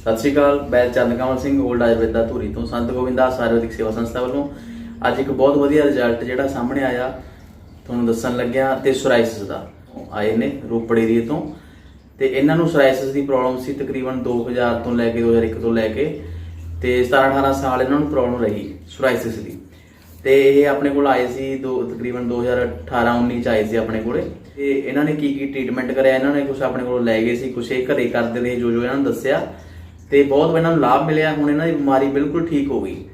ਸਤਿ ਸ਼੍ਰੀ ਅਕਾਲ, ਮੈਂ ਚੰਦ ਕਮਲ ਸਿੰਘ 올ਡ ਆਯੁਰਵੇਦਾ ਧੂਰੀ ਤੋਂ ਸੰਤ ਗੋਬਿੰਦਾਸ ਆਯੁਰਵੈਦਿਕ ਸੇਵਾ ਸੰਸਥਾ ਵੱਲੋਂ ਅੱਜ ਇੱਕ ਬਹੁਤ ਵਧੀਆ ਰਿਜ਼ਲਟ ਜਿਹੜਾ ਸਾਹਮਣੇ ਆਇਆ, ਤੁਹਾਨੂੰ ਦੱਸਣ ਲੱਗਿਆ ਤੇ ਸੋਰਾਇਸਿਸ ਦਾ। ਆਏ ਨੇ ਰੋਪੜ ਏਰੀਏ ਤੋਂ ਤੇ ਇਹਨਾਂ ਨੂੰ ਸੋਰਾਇਸਿਸ ਦੀ ਪ੍ਰੋਬਲਮ ਸੀ ਤਕਰੀਬਨ 2000 ਤੋਂ ਲੈ ਕੇ 2001 ਤੋਂ ਲੈ ਕੇ ਤੇ 17 18 ਸਾਲ ਇਹਨਾਂ ਨੂੰ ਪ੍ਰੋਬਲਮ ਰਹੀ ਸੋਰਾਇਸਿਸ ਦੀ। ਤੇ ਇਹ ਆਪਣੇ ਕੋਲ ਆਏ ਸੀ ਦੋ, ਤਕਰੀਬਨ 2018 19 ਚ ਆਏ ਸੀ ਆਪਣੇ ਕੋਲੇ। ਤੇ ਇਹਨਾਂ ਨੇ ਕੀ ਕੀ ਟ੍ਰੀਟਮੈਂਟ ਕਰਿਆ, ਇਹਨਾਂ ਨੇ ਕੁਝ ਆਪਣੇ ਕੋਲ ਲੈ ਗਏ ਸੀ ਕੁਝ ਇਹ ਘਰੇ ਕਰਦੇ ਰਹੇ ਜੋ ਜੋ ਇਹਨਾਂ ਨੂੰ ਦੱਸਿਆ। ਤੇ ਬਹੁਤ ਇਹਨਾਂ ਨੂੰ ਲਾਭ ਮਿਲਿਆ। ਹੁਣ ਇਹਨਾਂ ਦੀ ਬਿਮਾਰੀ ਬਿਲਕੁਲ ਠੀਕ ਹੋ ਗਈ।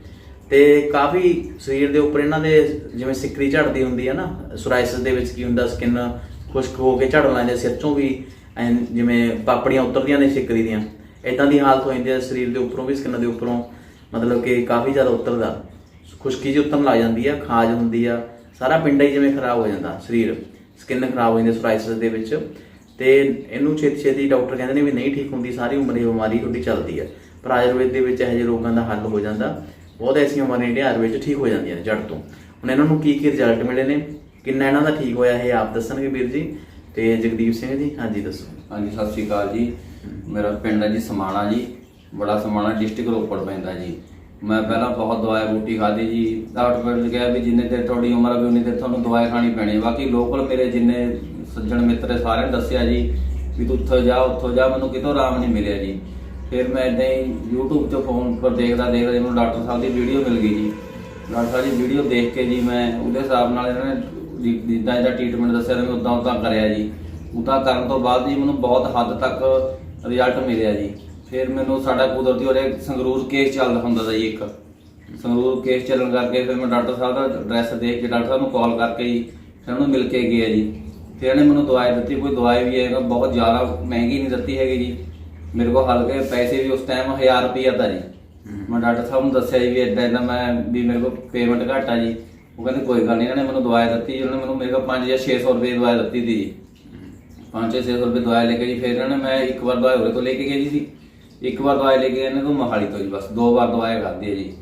ਤੇ ਕਾਫੀ ਸਰੀਰ ਦੇ ਉੱਪਰ ਇਹਨਾਂ ਦੇ ਜਿਵੇਂ ਸਿੱਕਰੀ ਝੜਦੀ ਹੁੰਦੀ ਹੈ ਨਾ ਸੋਰਾਇਸਿਸ ਦੇ ਵਿੱਚ ਕੀ ਹੁੰਦਾ ਸਕਿਨ ਖੁਸ਼ਕ ਹੋ ਕੇ ਝੜਨ ਲੱਗਦੇ ਸਿਰ ਚੋਂ ਵੀ, ਐਂ ਜਿਵੇਂ ਪਾਪੜੀਆਂ ਉਤਰਦੀਆਂ ਨੇ ਸਿੱਕਰੀ ਦੀਆਂ। ਇਦਾਂ ਦੀ ਹਾਲਤ ਹੋ ਜਾਂਦੀ ਹੈ ਸਰੀਰ ਦੇ ਉੱਪਰੋਂ ਵੀ ਸਕਿਨ ਦੇ ਉੱਪਰੋਂ। ਮਤਲਬ ਕਿ ਕਾਫੀ ਜ਼ਿਆਦਾ ਉਤਰਦਾ। ਖੁਸ਼ਕੀ ਜਿਹੀ ਉਤਰਨ ਲੱਗ ਜਾਂਦੀ ਆ, ਖਾਜ ਹੁੰਦੀ ਆ। ਸਾਰਾ ਪਿੰਡਾ ਹੀ ਜਿਵੇਂ ਖਰਾਬ ਹੋ ਜਾਂਦਾ, ਸਰੀਰ। ਸਕਿਨ ਖਰਾਬ ਹੋ ਜਾਂਦੀ ਸੋਰਾਇਸਿਸ ਦੇ ਵਿੱਚ। ਤੇ ਇਹਨੂੰ ਛੇਤੀ ਛੇਤੀ ਡਾਕਟਰ ਕਹਿੰਦੇ ਨੇ ਵੀ ਨਹੀਂ ਠੀਕ ਹੁੰਦੀ, ਸਾਰੀ ਉਮਰ ਇਹ ਬਿਮਾਰੀ ਤੁਹਾਡੀ ਚੱਲਦੀ ਹੈ। ਪਰ ਆਯੁਰਵੇਦ ਦੇ ਵਿੱਚ ਇਹੋ ਜਿਹੇ ਰੋਗਾਂ ਦਾ ਹੱਲ ਹੋ ਜਾਂਦਾ। ਬਹੁਤ ਐਸੀਆਂ ਬਿਮਾਰੀਆਂ ਜਿਹੜੀਆਂ ਆਯੁਰਵੇਦ 'ਚ ਠੀਕ ਹੋ ਜਾਂਦੀਆਂ ਨੇ ਜੜ ਤੋਂ। ਹੁਣ ਇਹਨਾਂ ਨੂੰ ਕੀ ਕੀ ਰਿਜ਼ਲਟ ਮਿਲੇ ਨੇ? ਕਿੰਨਾ ਇਹਨਾਂ ਦਾ ਠੀਕ ਹੋਇਆ ਇਹ ਆਪ ਦੱਸਣਗੇ ਵੀਰ ਜੀ? ਤੇ ਜਗਦੀਪ ਸਿੰਘ ਜੀ, ਹਾਂਜੀ ਦੱਸੋ। ਹਾਂਜੀ, ਸਤਿ ਸ਼੍ਰੀ ਅਕਾਲ ਜੀ। ਮੇਰਾ ਪਿੰਡ ਹੈ ਜੀ ਸਮਾਣਾ ਜੀ। ਬੜਾ ਸਮਾਣਾ, ਡਿਸਟ੍ਰਿਕਟ ਰੋਪੜ ਪੈਂਦਾ ਜੀ। ਮੈਂ ਪਹਿਲਾਂ ਬਹੁਤ ਦਵਾਈ ਬੂਟੀ ਖਾਦੀ ਜੀ। ਡਾਕਟਰ ਨੇ ਕਿਹਾ ਵੀ ਜਿੰਨੇ ਦੇਰ ਤੁਹਾਡੀ ਉਮਰ ਆ ਵੀ ਉਨੀ ਦੇਰ ਤੁਹਾਨੂੰ ਦਵਾਈ ਖਾਣੀ ਪੈਣੀ ਬਾਕੀ ਲੋਕਲ ਮੇਰੇ ਜਿੰਨੇ ਸੱਜਣ ਮਿੱਤਰ ਹੈ ਸਾਰਿਆਂ ਨੇ ਦੱਸਿਆ ਜੀ ਵੀ ਤੂੰ ਉੱਥੋਂ ਜਾ ਉੱਥੋਂ ਜਾ, ਮੈਨੂੰ ਕਿਤੋਂ ਆਰਾਮ ਨਹੀਂ ਮਿਲਿਆ ਜੀ। ਫਿਰ ਮੈਂ ਇਦਾਂ ਹੀ YouTube ਤੋਂ ਫੋਨ ਪਰ ਦੇਖਦਾ ਦੇਖਦਾ ਮੈਨੂੰ ਡਾਕਟਰ ਸਾਹਿਬ ਦੀ ਵੀਡੀਓ ਮਿਲ ਗਈ ਜੀ। ਡਾਕਟਰ ਸਾਹਿਬ ਦੀ ਵੀਡੀਓ ਦੇਖ ਕੇ ਜੀ ਮੈਂ ਉਹਦੇ ਹਿਸਾਬ ਨਾਲ ਇਹਨਾਂ ਨੇ ਜਿ- ਜਿੱਦਾਂ ਇਹਦਾ ਟ੍ਰੀਟਮੈਂਟ ਦੱਸਿਆ ਮੈਂ ਉਦਾਂ ਉਦਾਂ ਕਰਿਆ ਜੀ। ਉਦਾਂ ਕਰਨ ਤੋਂ ਬਾਅਦ ਜੀ ਮੈਨੂੰ ਬਹੁਤ ਹੱਦ ਤੱਕ ਰਿਜ਼ਲਟ ਮਿਲਿਆ ਜੀ। ਫਿਰ ਮੈਨੂੰ ਸਾਡਾ ਕੁਦਰਤੀ ਉਹਦੇ ਸੰਗਰੂਰ ਕੇਸ ਚੱਲਦਾ ਹੁੰਦਾ ਦਾ ਜੀ ਇੱਕ। ਸੰਗਰੂਰ ਕੇਸ ਚੱਲਣ ਕਰਕੇ ਫਿਰ ਮੈਂ ਡਾਕਟਰ ਸਾਹਿਬ ਦਾ ਐਡਰੈਸ ਦੇਖ ਕੇ ਡਾਕਟਰ ਸਾਹਿਬ ਨੂੰ ਕਾਲ ਕਰਕੇ ਜੀ ਫਿਰ ਉਹਨੂੰ ਮਿਲ ਕੇ ਗਿਆ ਜੀ। ਫਿਰ ਇਹਨੇ ਮੈਨੂੰ ਦਵਾਈ ਦਿੱਤੀ ਕੋਈ ਦਵਾਈ ਵੀ ਹੈ ਬਹੁਤ ਜ਼ਿਆਦਾ ਮਹਿੰਗੀ ਨਹੀਂ ਦਿੱਤੀ ਹੈਗੀ ਜੀ। ਮੇਰੇ ਕੋਲ ਹਲਕੇ ਪੈਸੇ ਵੀ ਉਸ ਟਾਈਮ 1000 ਰੁਪਈਆ ਦਾ ਜੀ। ਮੈਂ ਡਾਕਟਰ ਸਾਹਿਬ ਨੂੰ ਦੱਸਿਆ ਜੀ ਵੀ ਇਦਾਂ ਇਦਾਂ ਮੈਂ ਵੀ ਮੇਰੇ ਕੋਲ ਪੇਮੈਂਟ ਘੱਟ ਆ ਜੀ। ਉਹ ਕਹਿੰਦੇ ਕੋਈ ਗੱਲ ਨਹੀਂ ਇਹਨਾਂ ਨੇ ਮੈਨੂੰ ਦਵਾਈ ਦਿੱਤੀ ਉਹਨਾਂ ਨੇ ਮੈਨੂੰ ਮੇਰੇ ਕੋਲ 5 ਜਾਂ 600 ਰੁਪਏ ਦੀ ਦਵਾਈ ਦਿੱਤੀ ਸੀ ਜੀ। 5-600 ਰੁਪਏ ਦਵਾਈ ਲੈ ਕੇ ਜੀ ਫਿਰ ਇਹਨਾਂ ਨੇ ਮੈਂ ਇੱਕ ਵਾਰ ਦਵਾਈ ਉਹਦੇ ਤੋਂ ਲੈ ਕੇ ਗਈ ਸੀ ਇੱਕ ਵਾਰ ਦਵਾਈ ਲੈ ਕੇ ਇਹਨਾਂ ਤੋਂ ਮਹਾਲੀ ਤੋਂ ਜੀ ਬਸ। ਦੋ ਵਾਰ ਦਵਾਈ ਖਾਧੀ ਹੈ ਜੀ।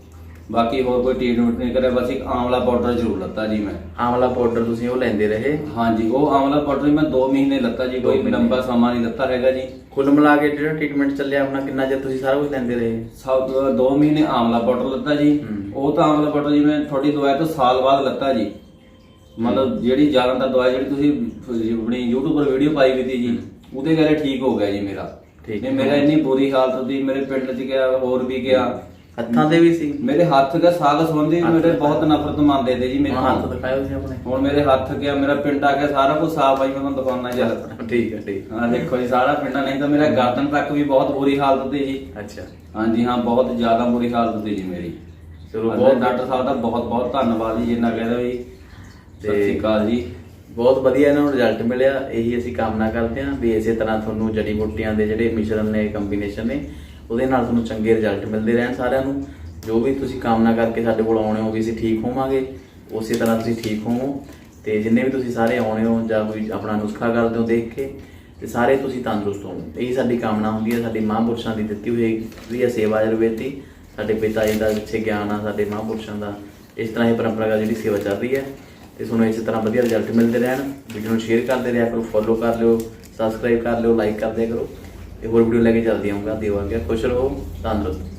ਬਾਕੀ ਹੋਰ ਕੋਈ ਟ੍ਰੀਟਮੈਂਟ ਨਹੀਂ ਕਰਿਆ ਬਸ ਇੱਕ ਆਮਲਾ ਪਾਊਡਰ ਜ਼ਰੂਰ ਲੱਤਾ ਜੀ ਮੈਂ। ਆਮਲਾ ਪਾਊਡਰ ਤੁਸੀਂ ਉਹ ਲੈਂਦੇ ਰਹੇ? ਹਾਂਜੀ ਉਹ ਆਮਲਾ ਪਾਊਡਰ ਮੈਂ 2 ਮਹੀਨੇ ਲੱਤਾ ਜੀ ਕੋਈ। ਲੰਬਾ ਸਮਾਂ ਨਹੀਂ ਲੱਤਾ ਹੈਗਾ ਜੀ। ਕੁੱਲ ਮਿਲਾ ਕੇ ਜਿਹੜਾ ਟ੍ਰੀਟਮੈਂਟ ਚੱਲਿਆ ਆਪਣਾ ਕਿੰਨਾ ਚਿਰ ਤੁਸੀਂ ਸਾਰਾ ਕੁਝ ਲੈਂਦੇ ਰਹੇ? ਸਭ ਤੋਂ 2 ਮਹੀਨੇ ਆਮਲਾ ਪਾਊਡਰ ਲੱਤਾ ਜੀ। ਉਹ ਤਾਂ ਆਮਲਾ ਪਾਊਡਰ ਜੀ ਮੈਂ ਥੋੜੀ ਦਵਾਈ ਤੋਂ ਸਾਲ ਬਾਅਦ ਲੱਤਾ ਜੀ। ਮਤਲਬ ਜਿਹੜੀ ਜ਼ਿਆਦਾਤਰ ਦਵਾਈ ਜਿਹੜੀ ਤੁਸੀਂ ਆਪਣੀ YouTube ਪਰ ਵੀਡੀਓ ਪਾਈ ਵੀ ਤੀ ਜੀ ਉਹਦੇ ਕਰਕੇ ਠੀਕ ਹੋ ਗਿਆ ਜੀ ਮੇਰਾ। ਠੀਕ ਤੇ ਹੈ। ਮੇਰਾ ਇੰਨੀ ਬੁਰੀ ਹਾਲਤ ਸੀ ਮੇਰੇ ਪਿੰਡ 'ਚ ਗਿਆ ਹੋਰ ਵੀ ਗਿਆ। ਹੱਥਾਂ ਦੇ ਵੀ ਸੀ। ਮੇਰੇ ਹੱਥ ਦਾ ਸਾਗ ਸੰਬੰਧੀ ਹੱਥ ਮੇਰੇ। ਬਹੁਤ ਨਫ਼ਰਤ ਮੰਨਦੇ ਤੇ ਜੀ ਮੇਰੇ ਹੱਥ ਤੋਂ ਦਿਖਾਇਓ ਸੀ ਆਪਣੇ। ਹੁਣ ਮੇਰੇ ਹੱਥ ਗਿਆ ਮੇਰਾ ਪਿੰਡ ਆ ਗਿਆ ਸਾਰਾ ਕੁਝ ਸਾਫ਼ ਆਈ ਮੈਂ ਤੁਹਾਨੂੰ ਦਿਖਾਉਣਾ ਜਦ ਠੀਕ ਹੈ ਠੀਕ। ਹਾਂ ਦੇਖੋ ਜੀ ਸਾਰਾ ਪਿੰਡ ਆ, ਨਹੀਂ ਤਾਂ ਮੇਰਾ ਗਰਦਨ ਤੱਕ ਵੀ ਬਹੁਤ ਬੁਰੀ ਹਾਲਤ ਸੀ ਜੀ। ਅੱਛਾ। ਹਾਂਜੀ ਹਾਂ ਬਹੁਤ ਜ਼ਿਆਦਾ ਬੁਰੀ ਹਾਲਤ ਸੀ ਜੀ ਮੇਰੀ। ਚਲੋ ਬਹੁਤ ਬਹੁਤ ਡਾਕਟਰ ਸਾਹਿਬ ਦਾ ਬਹੁਤ ਬਹੁਤ ਧੰਨਵਾਦ ਜੀ ਜਿੰਨਾ ਕਹਿੰਦਾ ਵੀ ਸਤਿ ਤੇ- ਸ਼੍ਰੀ ਅਕਾਲ ਜੀ। ਬਹੁਤ ਵਧੀਆ ਇਹਨਾਂ ਨੂੰ ਰਿਜ਼ਲਟ ਮਿਲਿਆ, ਇਹੀ ਅਸੀਂ ਕਾਮਨਾ ਕਰਦੇ ਹਾਂ ਵੀ ਇਸੇ ਤਰ੍ਹਾਂ ਤੁਹਾਨੂੰ ਜੜੀ ਬੂਟੀਆਂ ਦੇ ਜਿਹੜੇ ਮਿਸ਼ਰਣ ਨੇ ਕੰਬੀਨੇਸ਼ਨ ਨੇ, ਉਹਦੇ ਨਾਲ ਤੁਹਾਨੂੰ ਚੰਗੇ ਰਿਜ਼ਲਟ ਮਿਲਦੇ ਰਹਿਣ ਸਾਰਿਆਂ ਨੂੰ। ਜੋ ਵੀ ਤੁਸੀਂ ਕਾਮਨਾ ਕਰਕੇ ਸਾਡੇ ਕੋਲ ਆਉਣੇ ਹੋ ਵੀ ਅਸੀਂ ਠੀਕ ਹੋਵਾਂਗੇ, ਉਸੇ ਤਰ੍ਹਾਂ ਤੁਸੀਂ ਠੀਕ ਹੋਵੋ। ਤੇ ਜਿੰਨੇ ਵੀ ਤੁਸੀਂ ਸਾਰੇ ਆਉਣੇ ਹੋ ਜਾਂ ਕੋਈ ਆਪਣਾ ਨੁਸਖਾ ਕਰਦੇ ਹੋ ਦੇਖ ਕੇ, ਤੇ ਸਾਰੇ ਤੁਸੀਂ ਤੰਦਰੁਸਤ ਹੋਵੋ। ਇਹੀ ਸਾਡੀ ਕਾਮਨਾ ਹੁੰਦੀ ਹੈ, ਸਾਡੇ ਮਹਾਂਪੁਰਸ਼ਾਂ ਦੀ ਦਿੱਤੀ ਹੋਈ ਹੈ ਸੇਵਾ ਆਯੁਰਵੇਦ। ਦੀ ਸਾਡੇ ਪਿਤਾ ਜੀ ਦਾ ਜਿੱਥੇ ਗਿਆਨ ਆ, ਸਾਡੇ ਮਹਾਂਪੁਰਸ਼ਾਂ ਦਾ, ਇਸ ਤਰ੍ਹਾਂ ਇਹ ਪਰੰਪਰਾਗਤ ਜਿਹੜੀ ਸੇਵਾ ਚੱਲ ਰਹੀ ਹੈ। ਤੇ ਤੁਹਾਨੂੰ ਇਸੇ ਤਰ੍ਹਾਂ ਵਧੀਆ ਰਿਜ਼ਲਟ ਮਿਲਦੇ ਰਹਿਣ। ਵੀਡੀਓ ਨੂੰ ਸ਼ੇਅਰ ਕਰਦੇ ਰਿਹਾ ਕਰੋ ਫੋਲੋ ਕਰ ਲਿਓ ਸਬਸਕ੍ਰਾਈਬ ਕਰ ਲਿਓ ਲਾਈਕ ਕਰਦੇ ਕਰੋ। ਤੇ ਹੋਰ ਵੀਡੀਓ ਲੈ ਕੇ ਜਲਦੀ ਆਉਂਗਾ ਦੇਵਾਂਗੇ ਖੁਸ਼ ਰਹੋ, ਤੰਦਰੁਸਤ।